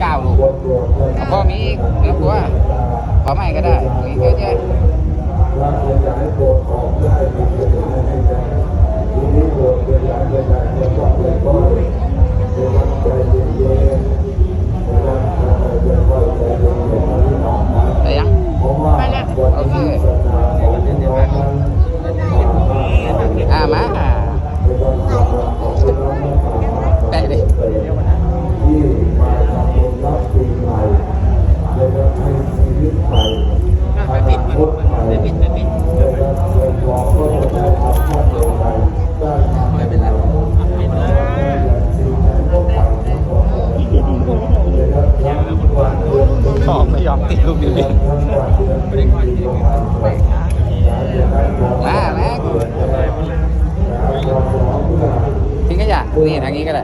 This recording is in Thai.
เก้าลูกพ่อมีอีกเนื้อตัวปลาไหม่ก็ได้มีเยอะแยะ ไปปิดไปปิดไปปิดไม่เป็นไรปิดนะขอไม่ยอมติดลูกนี้มาแล้วทิ้งขยะนี่างนี้ก็ได้